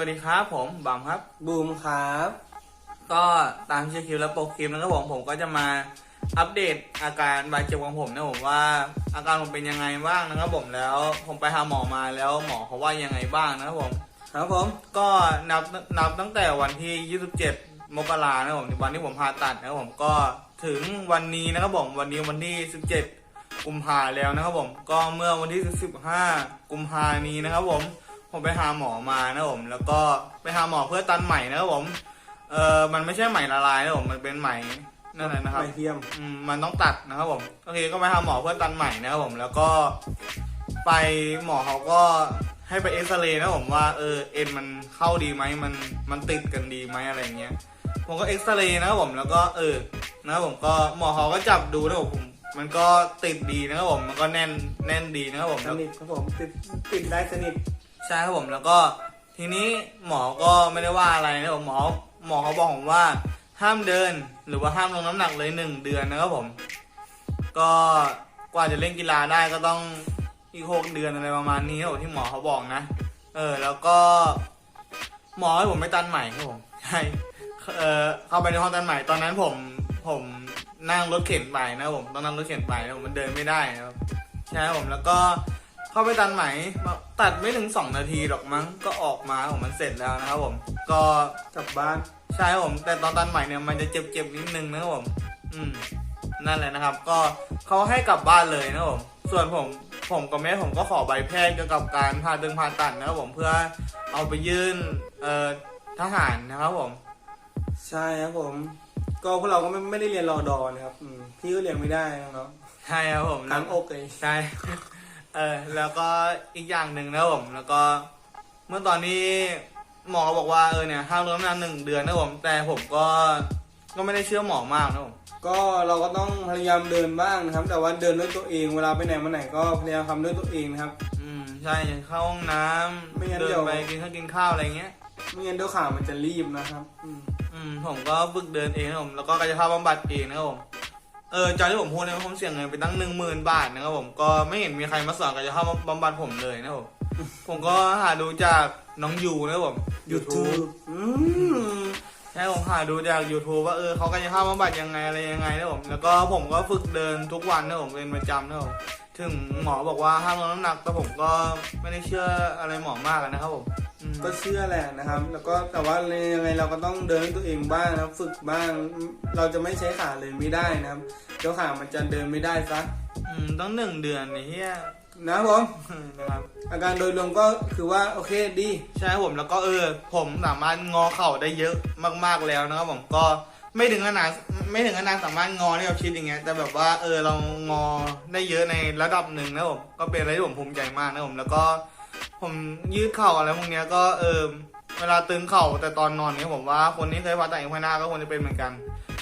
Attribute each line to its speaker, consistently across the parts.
Speaker 1: วัสดีครับผมบัมครับ
Speaker 2: บูมครับ
Speaker 1: ก็ตามชื่อคลิปและโปรคลิปนะครับผมผมก็จะมาอัปเดตอาการบาดเจ็บของผมนะผมว่าอาการผมเป็นยังไงบ้างนะครับผมแล้วผมไปหาหมอมาแล้วหมอเขาว่ายังไงบ้างนะครับผม
Speaker 2: ครับผม
Speaker 1: ก็นับนับตั้งแต่วันที่ 27 มกรานะครับผมวันที่ผมผ่าตัดนะครับผมก็ถึงวันนี้นะครับผมวันนี้วันที่ 17 กุมภาแล้วนะครับผมก็เมื่อวันที่ 15 กุมภานี้นะครับผม ผมไปหาหมอมานะครับผม แล้วก็ไปหาหมอเพื่อตันใหม่นะครับผม เออมันไม่ใช่ไหมละลายนะครับผม มันเป็นไหมนั่นแหละนะครับ
Speaker 2: ไม่เทียม
Speaker 1: อืมมันต้องตัดนะครับผมโอเคก็ไปหาหมอเพื่อตันใหม่นะครับผม แล้วก็ไปหมอเขาก็ให้ไปเอ็กซเรย์นะครับผมว่าเออเอ็นมันเข้าดีไหมมันมันติดกันดีไหมอะไรเงี้ยผมก็เอ็กซเรย์นะครับผมแล้วก็เออนะครับผมก็หมอเขาก็จับดูนะครับผมมันก็ติดดีนะครับผมมันก็แน่นแน่นดีนะครับผม
Speaker 2: ส
Speaker 1: แล้ว
Speaker 2: นิทครับผมติดติดได้สนิท
Speaker 1: ใช่ครับผมแล้วก็ทีนี้หมอก็ไม่ได้ว่าอะไรนะผมหมอหมอเขาบอกผมว่าห้ามเดินหรือว่าห้ามลงน้ำหนักเลยหนึ่งเดือนนะครับผม ก็กว่าจะเล่นกีฬาได้ก็ต้องอีกหกเดือนอะไรประมาณนี้ครับที่หมอเขาบอกนะ เออ แล้วก็ หมอให้ผมไปตันใหม่ครับผมใช่เออเข้าไปในห้องตันใหม่ตอนนั้นผมผมนั่งรถเข็นไปนะครับผมต้องนั่งรถเข็นไปนะผมมันเดินไม่ได้นะครับใช่ครับผมแล้วก็ เข้าไปตันใหม่ตัดไม่ถึงสองนาทีหรอกมั้งก็ออกมาผมมันเสร็จแล้วนะครับผม ก็
Speaker 2: กลับบ้าน
Speaker 1: ใช่ครับผม แต่ตอนตันใหม่เนี่ยมันจะเจ็บๆนิดนึงนะครับผม อืมนั่นแหละนะครับ ก็เขาให้กลับบ้านเลยนะครับผม ส่วนผมผมกับแม่ผมก็ขอใบแพทย์เกี่ยวกับการผ่าตึงผ่าตัดนะครับผมเพื่อเอาไปยื่นเอ่อทหารนะครับผม
Speaker 2: ใช่ครับผม ก็พวกเราก็ไม่ไม่ได้เรียนรอดอนะครับอืมพี่ก็เรียนไม่ได้นะครับ
Speaker 1: ใช่ครับผม
Speaker 2: กลางอกเลย
Speaker 1: ใช่ เออแล้วก็อีกอย่างหนึ่งนะครับผมแล้วก็ เมื่อตอนนี้หมอบอกว่าเออเนี่ยห้ามลดน้ำหนักหนึ่งเดือนนะครับผมแต่ผมก็ก็ไม่ได้เชื่อหมอมากนะครับผม
Speaker 2: ก็เราก็ต้องพยายามเดินบ้างนะครับ แต่ว่าเดินด้วยตัวเองเวลาไปไหนมาไหนก็พยายามทำด้วยตัวเองนะครับ
Speaker 1: อืมใช่อย่างเข้าห้องน้
Speaker 2: ไม่งั้ำน
Speaker 1: เดิ
Speaker 2: เดี๋
Speaker 1: น
Speaker 2: ยว
Speaker 1: ไปกินข้าวกินข้าวอะไรเงี้ย
Speaker 2: ไม่งั้นเดี๋ยวขามันจะรีบนะครับอืม
Speaker 1: อืมผมก็ฝึกเดินเองนะครับผมแล้วก็กายภาพบำบัดเองนะครับผม เออจากที่ผมพูดเนี่ยผมเสียเงินไปตั้งหนึ่งหมื่นบาทนะครับผมก็ไม่เห็นมีใครมาสอนกายภาพบำบัดผมเลยนะครับผมผมก็หาดูจากน้องยูนะครับผม YouTube
Speaker 2: อืม
Speaker 1: ใช่ผมหาดูจาก YouTube ว่าเออเขากายภาพบำบัดยังไงอะไรยังไงนะครับผมแล้วก็ผมก็ฝึกเดินทุกวันนะครับผมเป็นประจำนะครับผมถึงหมอบอกว่าห้ามลดน้ำหนักแต่ผมก็ไม่ได้เชื่ออะไรหมอมากนะครับผมอืม
Speaker 2: ก็เชื่อแหละนะครับ แล้วก็แต่ว่ายังไงเราก็ต้องเดินด้วยตัวเองบ้างนะครับ ฝึกบ้าง เราจะไม่ใช้ขาเลยไม่ได้นะครับเดี๋ยวขามันจะเดินไม่ได้ซะ
Speaker 1: อืมต้องหนึ่งเดือนนี่เฮีย
Speaker 2: นะครับผม
Speaker 1: นะครับ
Speaker 2: อาการโดยรวมก็คือว่าโอเคดี
Speaker 1: ใช่ครับผมแล้วก็เออ ผมสามารถงอเข่าได้เยอะมากๆแล้วนะครับผมก็ไม่ถึงขนาดไม่ถึงขนาดสามารถงอได้แบบชิดอย่างเงี้ยแต่แบบว่าเออเรางอได้เยอะในระดับหนึ่งนะครับผมก็เป็นอะไรที่ผมภูมิใจมากนะครับผมแล้วก็ ผมยืดเข่าอะไรพวกเนี้ยก็เออเวลาตึงเข่าแต่ตอนนอนเนี้ยผมว่าคนที่เคยผ่าตัดเอ็นไขหน้าก็ควรจะเป็นเหมือนกัน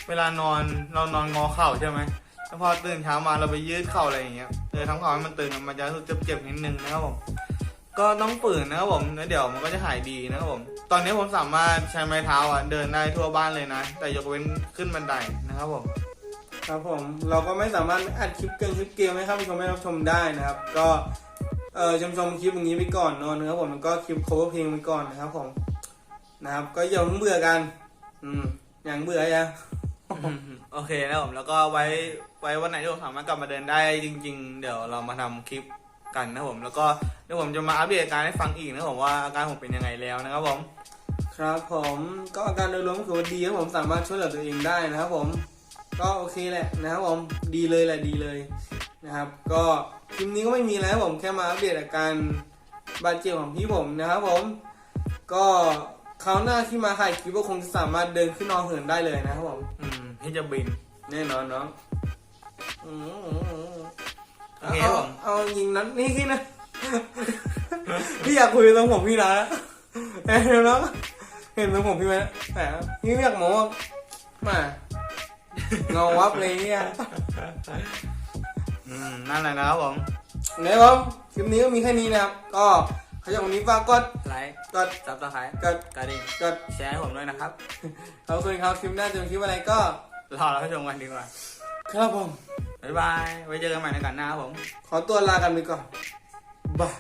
Speaker 1: เวลานอนเรานอนงอเข่าใช่ไหมแล้วพอตื่นเช้ามาเราไปยืดเข่าอะไรอย่างเงี้ยเออทำเข่าให้มันตึงมันจะรู้สึกเจ็บๆนิดนึงนะครับผมก็ต้องฝืนนะครับผมแล้วเดี๋ยวมันก็จะหายดีนะครับผม ตอนนี้ผมสามารถใช้ไม้เท้าอะเดินได้ทั่วบ้านเลยนะ แต่ยกเว้นขึ้นบันไดนะครับผม
Speaker 2: ครับผม เราก็ไม่สามารถอัดคลิปเกินคลิปเกมให้ท่านผู้ชมได้รับชมได้นะครับ ก็ เออชมชมคลิปอย่างนี้ไปก่อนเนอะนะครับผมมันก็คลิป cover เพลงไปก่อนนะครับผมนะครับ ก็อย่าเพิ่งเบื่อกัน อืมอย่างเบื่อยัง
Speaker 1: โอเคนะครับผมแล้วก็ไว้ไว้วันไหนที่ผมสามารถกลับมาเดินได้จริง ๆ เดี๋ยวเรามาทำคลิปกันนะครับผมแล้วก็เดี๋ยวผมจะมาอัปเดตอาการให้ฟังอีกนะครับผมว่าอาการผมเป็นยังไงแล้วนะครับผม
Speaker 2: ครับผมก็อาการโดยรวมก็คือว่าดีครับผมสามารถช่วยเหลือตัวเองได้นะครับผม ก็โอเคแหละนะครับผมดีเลยแหละดีเลยนะครับ ก็ คลิปนี้ก็ไม่มีอะไรครับผมแค่มาอัปเดตอาการบาดเจ็บของพี่ผมนะครับผม ก็คราวหน้าที่มาถ่ายคลิปก็คงจะสามารถเดินขึ้นนอนเหินได้เลยนะครับผม
Speaker 1: อืมที่จะบิน
Speaker 2: แน่นอนน้องอืมอืมอืม
Speaker 1: โอเค
Speaker 2: เอา
Speaker 1: ผม
Speaker 2: เอายิงนั้นนี่ที่นะ พี่อยากคุยตรงผมพี่นะเอ้ยเนาะเห็นตรงผมพี่ไหมแหมพี่ไม่อยากโม้มาเงาวับเลยเนี่ย
Speaker 1: อืมนั่นแหละนะครับผม
Speaker 2: นะครับคลิปนี้ก็มีแค่นี้นะครับ ก็ใครอยากวันนี้ฝากกด
Speaker 1: ไลค์
Speaker 2: กด
Speaker 1: ซับสไครต์
Speaker 2: กด
Speaker 1: กระดิ่ง
Speaker 2: กด
Speaker 1: แชร์ให้ผมด้วยนะครับ
Speaker 2: ขอบคุณครับคลิปหน้าจะเป็นคลิปอะไรก็
Speaker 1: รอเราไปชมกันดีกว่า
Speaker 2: ครับผม
Speaker 1: บ๊ายบายไว้เจอกันใหม่ในกันหน้าครับผม
Speaker 2: ขอตัวลากันไปก่อนบาย